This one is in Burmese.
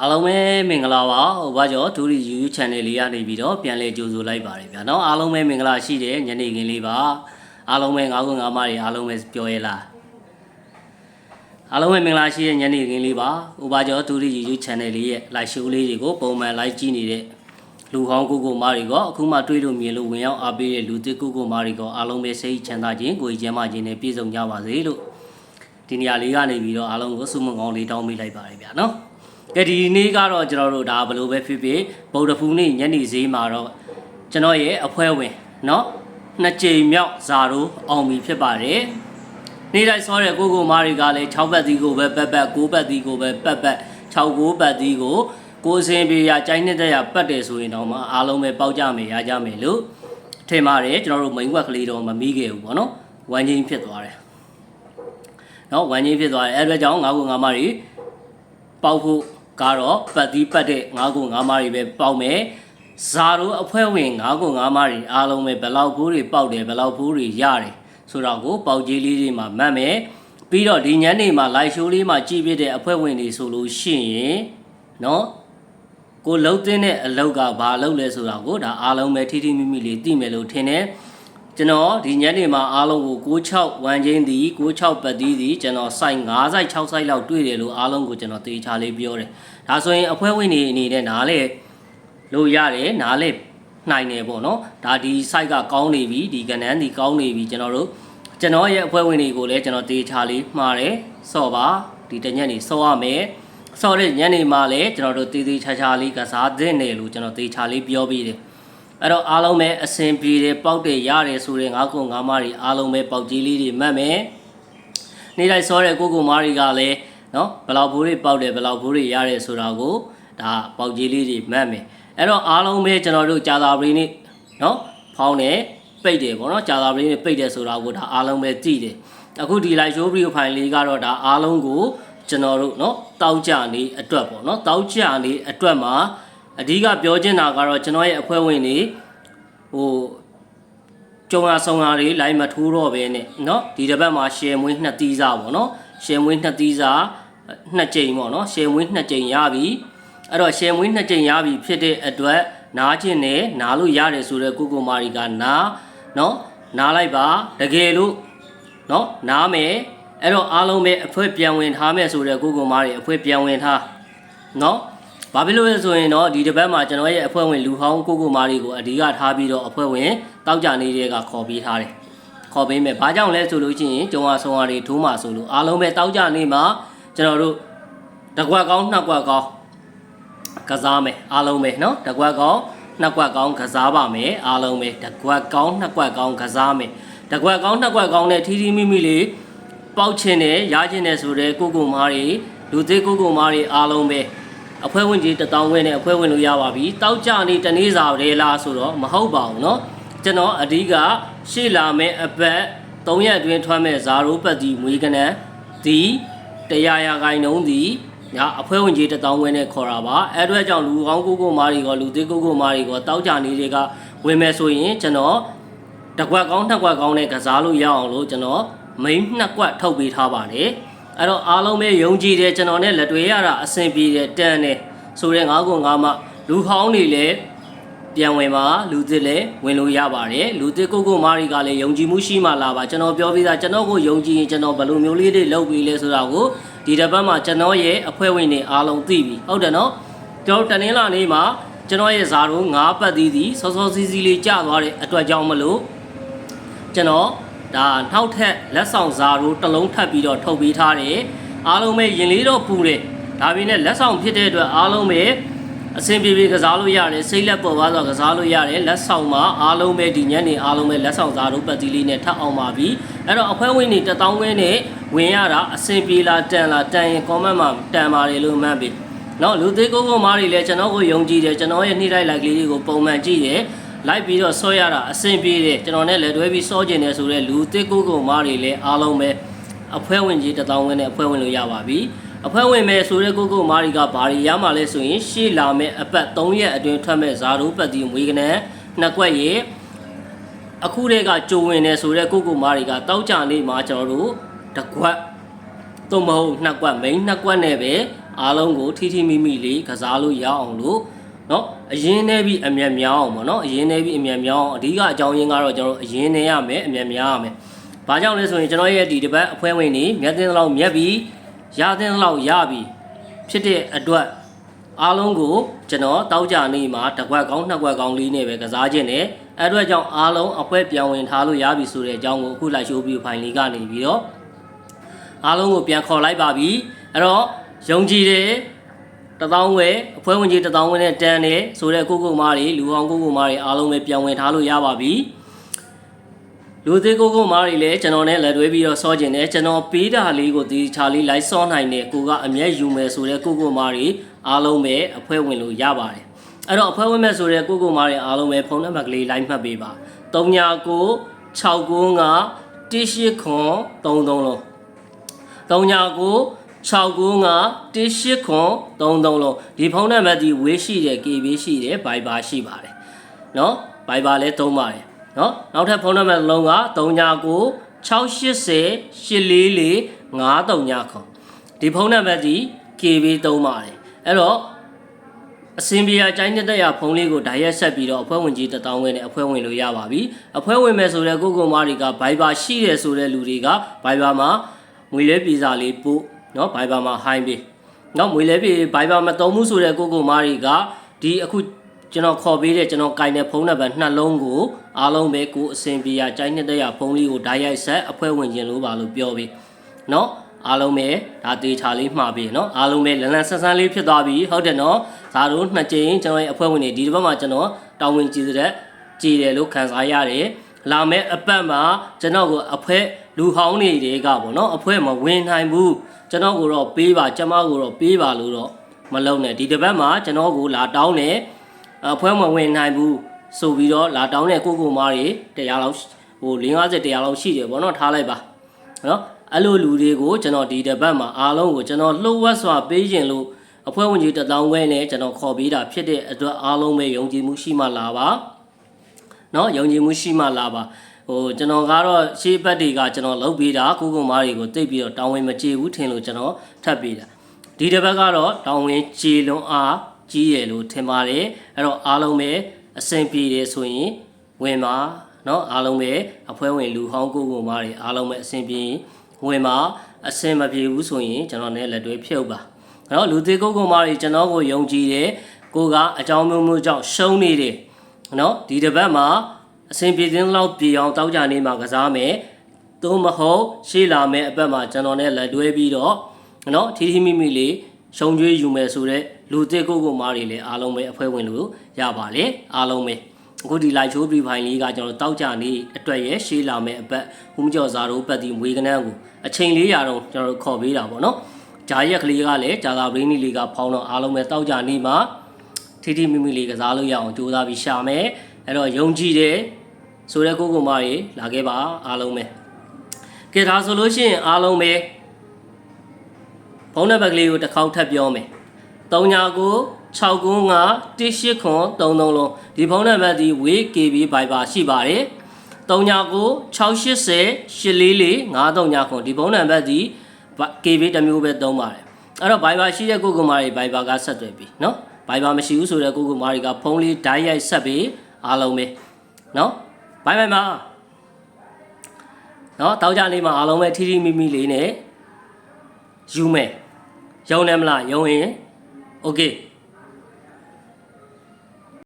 အားလုံးပဲမင်္ဂလာပါဟိုဘာကျော်ဒူရီ YouTube channel လေးကနေပြီးတော့ပြန်လဲကြိုဆိုလိုက်ပါတယ်ဗျာနော်အားလုံးပဲမင်္ဂလာရှိတယ်ညနေခင်းလေးပါအားလုံးပဲငါးခုငါးမတွေအားလုံးပဲပြောရဲလားအားလုံးပဲမင်္ဂလာရှိတဲ့ညနေခင်းလေးပါဟိုဘာကျော်ဒူရီ YouTube channel လေးရဲ့ live show လေးတွေကိုပုံမှန် live ကြည့်နေတဲ့လူဟောင်းကိုကိုမားတွေကအခုမှတွေးလို့မြင်လို့ဝင်ရောက်အားပေးတဲ့လူသစ်ကိုကိုမားတွေကအားလုံးပဲစိတ်ချမ်းသာခြင်းကိုယ်ကျမ်းမာခြင်းနဲ့ပြည့်စုံကြပါစေလို့ဒီနေရာလေးကနေပြီးတော့အားလုံးကိုဆုမွန်ကောင်းလေးတောင်းပေးလိုက်ပါတယ်ဗျာနော် ကဲဒီနေ့ကတော့ကျွန်တော်တို့ဒါဘယ်လိုပဲဖြစ်ဖြစ်ဗုဒ္ဓဖူးနေ့ညနေဈေးမှာတော့ကျွန်တော်ရဲ့အဖွဲဝင်เนาะနှစ်ကြိမ်မြောက်ဇာတို့အောင်ပြီဖြစ်ပါတယ်နေ့တိုင်းစောတဲ့ကိုကိုမားတွေကလည်း6ဘက်သီးကိုပဲပတ်ပတ်9ဘက်သီးကိုပဲပတ်ပတ်6 9ဘက်သီးကိုကိုစင်ပြေရကြိုင်းနေတဲ့ရပတ်တယ်ဆိုရင်တော့မှအားလုံးပဲပေါက်ကြမယ်ရကြမယ်လို့ထင်ပါတယ်ကျွန်တော်တို့မိန်ဝက်ကလေးတော့မမိခဲ့ဘူးပေါ့နော်ဝမ်းချင်းဖြစ်သွားတယ်နော်ဝမ်းချင်းဖြစ်သွားတယ်အဲဒါကြောင့်ငါကငါမတွေ ပေါက်ဖို့ ကတော့ပတ်သီးပတ်တဲ့ငါးခုငါးမားတွေပဲပေါက်မယ်ဇာတို့အဖွဲ့ဝင်ငါးခုငါးမားတွေအားလုံးပဲဘယ်လောက်ဘူးတွေပေါက်တယ်ဘယ်လောက်ဘူးတွေရတယ်ဆိုတော့ကိုပေါက်ကြီးလေးတွေမှာမှတ်မယ်ပြီးတော့ဒီညနေမှာ live show လေးမှာကြည့်ပြတဲ့အဖွဲ့ဝင်တွေဆိုလို့ရှိရင်နော်ကိုလှုပ်တဲ့အလောက်ကဘာလုပ်လဲဆိုတာကိုဒါအားလုံးပဲထိထိမိမိလေးသိမယ်လို့ထင်တယ် ကျွန်တော်ဒီညနေမှာအားလုံးကို96ဝမ်ချင်းသည်96ပတ်သီးသည်ကျွန်တော် site 5 site 6 site လောက်တွေ့တယ်လို့အားလုံးကိုကျွန်တော်သေချာလေးပြောတယ်။ဒါဆိုရင်အဖွဲ့ဝင်တွေအနေနဲ့နားလေလို့ရတယ်နားလေနိုင်တယ်ပေါ့နော်။ဒါဒီ site ကကောင်းနေပြီဒီကဏ္ဍန်ဒီကောင်းနေပြီကျွန်တော်တို့ကျွန်တော်ရဲ့အဖွဲ့ဝင်တွေကိုလည်းကျွန်တော်သေချာလေးမှားတယ်စော့ပါဒီတညက်နေစော့ရမယ်။စော့တဲ့ညနေမှာလည်းကျွန်တော်တို့သေသေးချာချာလေးကစားသင့်တယ်လို့ကျွန်တော်သေချာလေးပြောပြီးတယ်။ အဲ့တော့အားလုံးပဲအစင်ပြေတယ်ပေါက်တယ်ရတယ်ဆိုတဲ့ငါးခုငါးမတွေအားလုံးပဲပေါက်ကြီးလေးတွေမှတ်မယ်။နေ့တိုင်းစောတဲ့ကိုကိုမားတွေကလည်းနော်ဘယ်လောက်ဘိုးတွေပေါက်တယ်ဘယ်လောက်ဘိုးတွေရတယ်ဆိုတာကိုဒါပေါက်ကြီးလေးတွေမှတ်မယ်။အဲ့တော့အားလုံးပဲကျွန်တော်တို့ကြာသာပရိနေ့နော်ဖောင်းတယ်ပိတ်တယ်ပေါ့နော်ကြာသာပရိနေ့ပိတ်တယ်ဆိုတာကိုဒါအားလုံးပဲသိတယ်။အခုဒီ live show video file လေးကတော့ဒါအားလုံးကိုကျွန်တော်တို့နော်တောက်ကြနေအတွက်ပေါ့နော်တောက်ကြနေအတွက်မှာ အဓိကပြောချင်တာကတော့ကျွန်တော်ရဲ့အဖွဲ့ဝင်တွေဟိုကြုံရဆောင်ရတွေလိုက်မထိုးတော့ပဲနဲ့เนาะဒီတစ်ပတ်မှာ share မွေးနှစ်သီးစားပေါ့เนาะ share မွေးနှစ်သီးစားနှစ်ကြိမ်ပေါ့เนาะ share မွေးနှစ်ကြိမ်ရပြီအဲ့တော့ share မွေးနှစ်ကြိမ်ရပြီဖြစ်တဲ့အတွက်နားခြင်းနဲ့နားလို့ရတယ်ဆိုတော့ကိုကိုမာရီကနားเนาะနားလိုက်ပါတကယ်လို့เนาะနားမယ်အဲ့တော့အားလုံးပဲအဖွဲပြန်ဝင်ထားမယ်ဆိုတော့ကိုကိုမာရီအဖွဲပြန်ဝင်ထားเนาะ ဘာဖြစ်လို့လဲဆိုရင်တော့ဒီတစ်ပတ်မှာကျွန်တော်ရဲ့အဖွဲ့ဝင်လူဟောင်းကိုကိုမာရီကိုအဓိကထားပြီးတော့အဖွဲ့ဝင်တောက်ကြနေတဲ့ကခေါ်ပေးထားတယ်။ခေါ်ပေးမယ်။ဘာကြောင့်လဲဆိုလို့ရှိရင်ကျုံဝဆောင်ရတွေထိုးမှဆိုလို့အားလုံးပဲတောက်ကြနေမှာကျွန်တော်တို့တကွက်ကောင်းနှစ်ကွက်ကောင်းကစားမယ်အားလုံးပဲเนาะတကွက်ကောင်းနှစ်ကွက်ကောင်းကစားပါမယ်အားလုံးပဲတကွက်ကောင်းနှစ်ကွက်ကောင်းကစားမယ်တကွက်ကောင်းနှစ်ကွက်ကောင်းနဲ့ထီထီမိမိလေးပေါက်ချင်တယ်ရားချင်တယ်ဆိုတဲ့ကိုကိုမာရီလူသေးကိုကိုမာရီအားလုံးပဲ အဖွဲဝင်ကြီးတထောင်ဝင်းနဲ့အဖွဲဝင်လို့ရပါပြီတောက်ကြနေတနေ့စာရဲလားဆိုတော့မဟုတ်ပါဘူးเนาะကျွန်တော်အဓိကရှေ့လာမဲ့အပတ်3ရက်အတွင်းထွက်မဲ့ဇာရိုးပတ်ဒီမွေးကနန်းဒီတရားရာခိုင်နှုံးဒီညာအဖွဲဝင်ကြီးတထောင်ဝင်းနဲ့ခေါ်တာပါအဲ့အတွက်ကြောင့်လူကောင်းကိုကိုမာရီကောလူသေးကိုကိုမာရီကောတောက်ကြနေတွေကဝင်မဲ့ဆိုရင်ကျွန်တော်တကွက်ကောင်းနှစ်ကွက်ကောင်းနဲ့ကစားလို့ရအောင်လို့ကျွန်တော်မိန်းနှစ်ကွက်ထုတ်ပေးထားပါတယ် အဲ့တော့အားလုံးပဲယုံကြည်တယ်ကျွန်တော်နဲ့လက်တွေ့ရတာအဆင်ပြေတယ်တန်တယ်ဆိုတဲ့ငါးခုငါးမလူဟောင်းတွေလည်းပြန်ဝင်ပါလူသစ်လည်းဝင်လို့ရပါတယ်လူသစ်ကိုကိုမာရီကလည်းယုံကြည်မှုရှိမှလာပါကျွန်တော်ပြောပြီးသားကျွန်တော်ကိုယုံကြည်ရင်ကျွန်တော်ဘယ်လိုမျိုးလေးတွေလုပ်ပြီးလဲဆိုတာကိုဒီတစ်ပတ်မှာကျွန်တော်ရဲ့အဖွဲ့ဝင်တွေအားလုံးသိပြီဟုတ်တယ်နော်ကျွန်တော်တနင်္လာနေ့မှာကျွန်တော်ရဲ့ဇာတို့၅ပတ်သီးသီးစောစောစီးစီးလေးကျသွားတဲ့အတွက်ကြောင့်မလို့ကျွန်တော် ဒါနောက်ထပ်လက်ဆောင်စာတို့တစ်လုံးထပ်ပြီးတော့ထုတ်ပေးထားတယ်အားလုံးပဲရင်လေးတော့ပူတယ်ဒါပေမဲ့လက်ဆောင်ဖြစ်တဲ့အတွက်အားလုံးပဲအဆင်ပြေပြေကစားလို့ရတယ်စိတ်လက်ပေါ်ပါဆိုကစားလို့ရတယ်လက်ဆောင်မှာအားလုံးပဲဒီညနေအားလုံးပဲလက်ဆောင်စာတို့ပတ်တီလေးနဲ့ထပ်အောင်ပါပြီအဲ့တော့အဖွဲဝင်နေတထောင်ဝင်းနဲ့ဝင်ရတာအဆင်ပြေလားတန်လားတန်ရင် comment မှာတန်ပါတယ်လို့မှတ်ပြီနော်လူသေးကိုကိုမားတွေလည်းကျွန်တော်ကိုယုံကြည်တယ်ကျွန်တော်ရဲ့နှိမ့်လိုက်လိုက်ကလေးတွေကိုပုံမှန်ကြည့်တယ် လိုက်ပြီးတော့ဆော့ရတာအဆင်ပြေတယ်ကျွန်တော်နဲ့လည်းတွဲပြီးဆော့ကျင်တယ်ဆိုတော့လူတစ်ကိုကိုမားတွေလည်းအားလုံးပဲအဖွဲဝင်ကြီးတစ်တောင်းဝင်းနဲ့အဖွဲဝင်လို့ရပါပြီအဖွဲဝင်မဲ့ဆိုတဲ့ကိုကိုမားတွေကဘာတွေရမှာလဲဆိုရင်ရှေ့လာမဲ့အပတ်3ရက်အတွင်းထွက်မဲ့ဇာတို့ပတ်တီမွေးကနန်းနှစ်ကွက်ရဲ့အခုတည်းကကြိုဝင်နေဆိုတဲ့ကိုကိုမားတွေကတောက်ကြနေမှာကျွန်တော်တို့တကွက်သုံးမဟုတ်နှစ်ကွက်မိန်းနှစ်ကွက်နဲ့ပဲအားလုံးကိုထိထိမိမိလေးကစားလို့ရအောင်လို့ နော်အရင်နေပြီးအမြန်မြောင်းပေါ့နော်အရင်နေပြီးအမြန်မြောင်းအဓိကအကြောင်းရင်းကတော့ကျွန်တော်အရင်နေရမယ်အမြန်မြောင်းရမယ်။ဘာကြောင့်လဲဆိုရင်ကျွန်တော်ရဲ့ဒီတစ်ပတ်အဖွဲဝင်နေမြတ်သင်းလောက်မြတ်ပြီးရသင်းလောက်ရပြီးဖြစ်တဲ့အတွက်အားလုံးကိုကျွန်တော်တောက်ကြနေမှာတစ်ခွက်ကောင်းနှစ်ခွက်ကောင်းလေးနဲ့ပဲကစားခြင်းနဲ့အဲ့အတွက်ကြောင့်အားလုံးအဖွဲပြောင်းဝင်ထားလို့ရပြီဆိုတဲ့အကြောင်းကိုအခုလိုက်ရှိုးပြီးဖိုင်လေးကနေပြီးတော့အားလုံးကိုပြန်ခေါ်လိုက်ပါပြီ။အဲ့တော့ယုံကြည်တယ် တသောင်းဝယ်အဖွဲဝင်ကြီးတသောင်းဝယ်နဲ့တန်တယ်ဆိုတဲ့ကိုကိုမားတွေလူအောင်ကိုကိုမားတွေအားလုံးပဲပြန်ဝင်ထားလို့ရပါပြီလူသေးကိုကိုမားတွေလည်းကျွန်တော်နဲ့လက်တွဲပြီးတော့စောကျင်တယ်ကျွန်တော်ပေးတာလေးကိုဒီချာလေးလိုက်စောနိုင်တယ်ကိုကအမျက်ယူမယ်ဆိုတဲ့ကိုကိုမားတွေအားလုံးပဲအဖွဲဝင်လို့ရပါတယ်အဲ့တော့အဖွဲဝင်မဲ့ဆိုတဲ့ကိုကိုမားတွေအားလုံးပဲဖုန်းနံပါတ်ကလေးလိုက်မှတ်ပေးပါ39 695 18ခွန်33လုံး39 695 18ခွန်33လုံးဒီဖုန်းနံပါတ်ဒီဝေးရှိတယ် KB ရှိတယ် Viber ရှိပါတယ်เนาะ Viber လည်းသုံးပါတယ်เนาะနောက်ထပ်ဖုန်းနံပါတ်တစ်လုံးက39 680 844 539ခွန်ဒီဖုန်းနံပါတ်ဒီ KB သုံးပါတယ်အဲ့တော့အစင်ပြေအကျိုင်းတဲ့ရဖုန်းလေးကိုဓာတ်ရက်ဆက်ပြီးတော့အဖွဲဝင်ကြီးတထောင်ဝင်းနဲ့အဖွဲဝင်လို့ရပါပြီအဖွဲဝင်မယ်ဆိုတဲ့ကိုကိုမားတွေက Viber ရှိတယ်ဆိုတဲ့လူတွေက Viber မှာငွေလဲပြည်စာလေးပို့ เนาะ Viber မှာ high ပေးเนาะငွေလဲပြည် Viber မသုံးဘူးဆိုတဲ့ကိုကိုမားတွေကဒီအခုကျွန်တော်ခေါ်ပေးတဲ့ကျွန်တော်ကင်တဲ့ဖုန်းနံပါတ်နှလုံးကိုအားလုံးပဲကိုအစင်ပြေအကျိုင်းတဲ့ရဖုန်းလေးကိုဓာတ်ရိုက်ဆက်အဖွဲဝင်ခြင်းလို့ပါလို့ပြောပြီးเนาะ အားလုံးပဲဒါတေချာလေးမှားပြီเนาะအားလုံးပဲလန်လန်ဆန်းဆန်းလေးဖြစ်သွားပြီဟုတ်တယ်เนาะဒါတို့နှစ်ကြိမ်ကျွန်တော်ရဲ့အဖွဲ့ဝင်တွေဒီတစ်ပတ်မှာကျွန်တော်တောင်းဝင်ကြည့်တဲ့ကြည်တယ်လို့ခံစားရတယ် လာမဲ့အပတ်မှာကျွန်တော်ကိုအဖွဲလူဟောင်းတွေကပေါ့နော်အဖွဲမဝင်နိုင်ဘူးကျွန်တော်ကိုတော့ပေးပါကျမကိုတော့ပေးပါလို့တော့မလုံးနဲ့ဒီတစ်ပတ်မှာကျွန်တော်ကိုလာတောင်းတယ်အဖွဲမဝင်နိုင်ဘူးဆိုပြီးတော့လာတောင်းတဲ့ကိုကိုမားတွေတရားလောက်ဟို50တရားလောက်ရှိတယ်ပေါ့နော်ထားလိုက်ပါနော်အဲ့လိုလူတွေကိုကျွန်တော်ဒီတစ်ပတ်မှာအားလုံးကိုကျွန်တော်လှုပ်ဝက်စွာပေးခြင်းလို့အဖွဲ့ဝင်ကြီးတထောင်ခွဲနဲ့ကျွန်တော်ခေါ်ပေးတာဖြစ်တဲ့အတွက်အားလုံးပဲယုံကြည်မှုရှိမှလာပါ နော်ယုံကြည်မှုရှိမှလာပါဟိုကျွန်တော်ကတော့ရှေးဘက်တွေကကျွန်တော်လုပ်ပေးတာကိုကုမားတွေကိုတိတ်ပြီးတော့တောင်းဝင်မကြည့်ဘူးထင်လို့ကျွန်တော်ထပ်ပေးတာဒီတစ်ပတ်ကတော့တောင်းဝင်ကြည်လွန်အားကြီးရလို့ထင်ပါတယ်အဲ့တော့အားလုံးပဲအဆင်ပြေတယ်ဆိုရင်ဝင်ပါနော်အားလုံးပဲအဖွဲ့ဝင်လူဟောင်းကိုကုမားတွေအားလုံးပဲအဆင်ပြေဝင်ပါအဆင်မပြေဘူးဆိုရင်ကျွန်တော်လည်းလက်တွဲဖြုတ်ပါနော်လူသေးကုတ်ကုမားတွေကျွန်တော်ကိုယုံကြည်တယ်ကိုကအကြောင်းမျိုးမျိုးကြောင့်ရှုံးနေတယ် နော်ဒီတစ်ပတ်မှာအဆင်ပြေခြင်းလောက်ပြေအောင်တောက်ကြနေမှာကစားမယ်သို့မဟုတ်ရှေ့လာမယ့်အပတ်မှာကျွန်တော်နဲ့လက်တွဲပြီးတော့နော်ထီထီမိမိလေးရှုံကြွေးယူမယ်ဆိုတော့လူသစ်ကိုကိုမားတွေလည်းအားလုံးပဲအဖွဲ့ဝင်လို့ရပါလေအားလုံးပဲအခုဒီ live show preview လေးကကျွန်တော်တောက်ကြနေအတွက်ရဲ့ရှေးလာမယ့်အပတ်ဟူးမကျော်ဇာတို့ပတ်တီမွေကနန်းကိုအချိန်လေးရာတော့ကျွန်တော်ခေါ်ပေးတာပေါ့နော်ဂျာရက်ကလေးကလည်းဂျာသာဘရင်းနီလေးကဖောင်းတော့အားလုံးပဲတောက်ကြနေမှာ ထိထိမိမိလေးကစားလို့ရအောင်ကြိုးစားပြီးရှာမယ်အဲ့တော့ယုံကြည်တယ်ဆိုတဲ့ကိုကိုမကြီးလာခဲ့ပါအားလုံးပဲကဲဒါဆိုလို့ရှိရင်အားလုံးပဲဖုန်းနံပါတ်ကလေးကိုတစ်ခေါက်ထပ်ပြောမယ်3ညာကို695 18ခွန်33လုံးဒီဖုန်းနံပါတ်ဒီ WKB Viber ရှိပါတယ်39 680 844 539ခွန်ဒီဖုန်းနံပါတ်ဒီ KB တစ်မျိုးပဲသုံးပါတယ်အဲ့တော့ Viber ရှိတဲ့ကိုကိုမာတွေ Viber ကဆက်သွယ်ပြီเนาะ Viber မရှိဘူးဆိုတဲ့ကိုကိုမာတွေကဖုန်းလေး dial ရိုက်ဆက်ပြီးအားလုံးပဲเนาะ Bye bye မှာเนาะတောက်ကြလေးမှာအားလုံးပဲထီထီမိမိလေးနဲ့ယူမယ်ယုံတယ်မလားယုံရင် okay